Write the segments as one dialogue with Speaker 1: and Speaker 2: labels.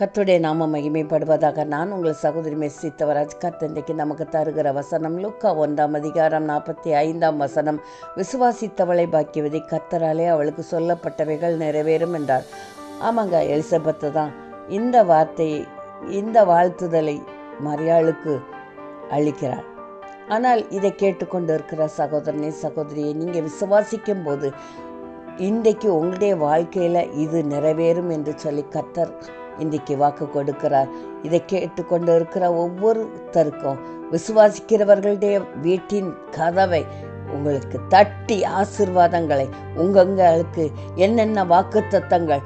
Speaker 1: கர்த்தருடைய நாம மகிமைப்படுவதாக நான் உங்கள் சகோதரி மெஸ்ஸித்தவராஜ் கர்த்தந்தைக்கு நமக்கு தருகிற வசனம் லுக்கா ஒன்றாம் அதிகாரம் நாற்பத்தி ஐந்தாம் வசனம். விசுவாசித்தவளை பாக்கியவதை கர்த்தராலே அவளுக்கு சொல்லப்பட்டவைகள் நிறைவேறும் என்றார். ஆமாங்க எலிசபெத்து தான் இந்த வார்த்தையை இந்த வாழ்த்துதலை மரியாளுக்கு அளிக்கிறார் ஆனால் இதை கேட்டுக்கொண்டு இருக்கிற சகோதரனே சகோதரியை நீங்கள் விசுவாசிக்கும் போது இன்றைக்கு உங்களுடைய வாழ்க்கையில் இது நிறைவேறும் என்று சொல்லி கத்தர் இன்றைக்கு வாக்கு கொடுக்கிறார். இதை கேட்டுக்கொண்டு இருக்கிற ஒவ்வொருத்தருக்கும் விசுவாசிக்கிறவர்களுடைய வீட்டின் கதவை உங்களுக்கு தட்டி ஆசிர்வாதங்களை உங்களுக்கு என்னென்ன வாக்குத்தத்தங்கள்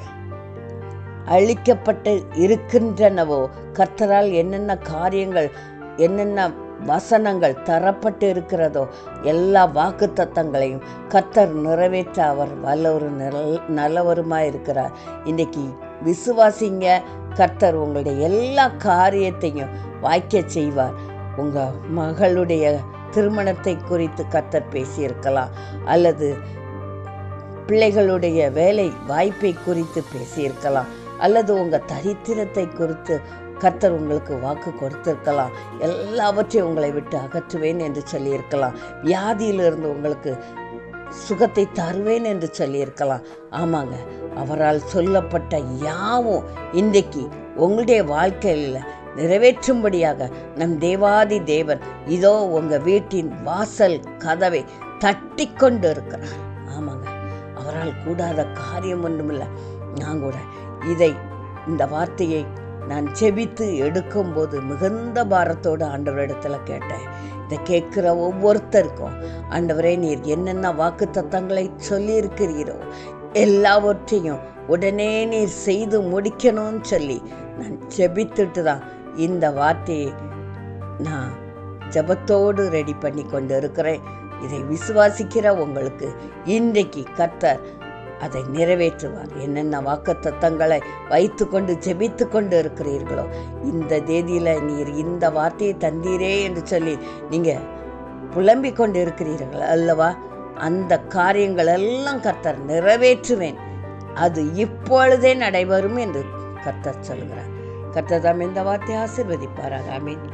Speaker 1: அளிக்கப்பட்டு இருக்கின்றனவோ கர்த்தரால் என்னென்ன காரியங்கள் என்னென்ன வசனங்கள் தரப்பட்டு இருக்கிறதோ எல்லா வாக்கு தத்தங்களையும் கர்த்தர் நிறைவேற்ற அவர் வல்லவரும் நில நல்லவருமாக இருக்கிறார் இன்றைக்கி விசுவாசிங்க. கர்த்தர் உங்களுடைய எல்லா காரியத்தையும் வாய்க்க செய்வார். உங்கள் மகளுடைய திருமணத்தை குறித்து கர்த்தர் பேசியிருக்கலாம். அல்லது பிள்ளைகளுடைய வேலை வாய்ப்பை குறித்து பேசியிருக்கலாம். அல்லது உங்கள் தரித்திரத்தை குறித்து கர்த்தர் உங்களுக்கு வாக்கு கொடுத்திருக்கலாம். எல்லாவற்றையும் உங்களை விட்டு அகற்றுவேன் என்று சொல்லியிருக்கலாம். வியாதியிலிருந்து உங்களுக்கு சுகத்தை தருவேன் என்று சொல்லியிருக்கலாம். ஆமாங்க அவரால் சொல்லப்பட்ட யாவும் இன்றைக்கு உங்களுடைய வாழ்க்கையில் நிறைவேற்றும்படியாக நம் தேவாதி தேவன் இதோ உங்கள் வீட்டின் வாசல் கதவை தட்டி கொண்டு இருக்கிறார் ஆமாங்க அவரால் கூடாத காரியம் ஒன்றுமில்லை. நான் கூட இதை இந்த வார்த்தையை நான் செபித்து எடுக்கும்போது மிகுந்த பாரத்தோடு ஆண்டவரிடத்துல கேட்டேன். இதை கேட்குற ஒவ்வொருத்தருக்கும் ஆண்டவரே நீர் என்னென்ன வாக்கு தத்தங்களை சொல்லியிருக்கிறீரோ எல்லாவற்றையும் உடனே நீர் செய்து முடிக்கணும்னு சொல்லி நான் செபித்துட்டு தான் இந்த வார்த்தையை நான் ஜபத்தோடு ரெடி பண்ணி கொண்டு இருக்கிறேன் இதை விசுவாசிக்கிற உங்களுக்கு இன்றைக்கு கர்த்தர் அதை நிறைவேற்றுவார். என்னென்ன வாக்கு தத்தங்களை வைத்து கொண்டு ஜெபித்து கொண்டு இருக்கிறீர்களோ இந்த தேதியில் நீர் இந்த வார்த்தையை தந்தீரே என்று சொல்லி நீங்கள் புலம்பிக் கொண்டு இருக்கிறீர்கள் அல்லவா? அந்த காரியங்கள் எல்லாம் கர்த்தர் நிறைவேற்றுவேன். அது இப்பொழுதே நடைபெறும் என்று கர்த்தர் சொல்கிறார். கர்த்தர் தாம் இந்த வார்த்தையை ஆசிர்வதிப்பாராக. அமீன்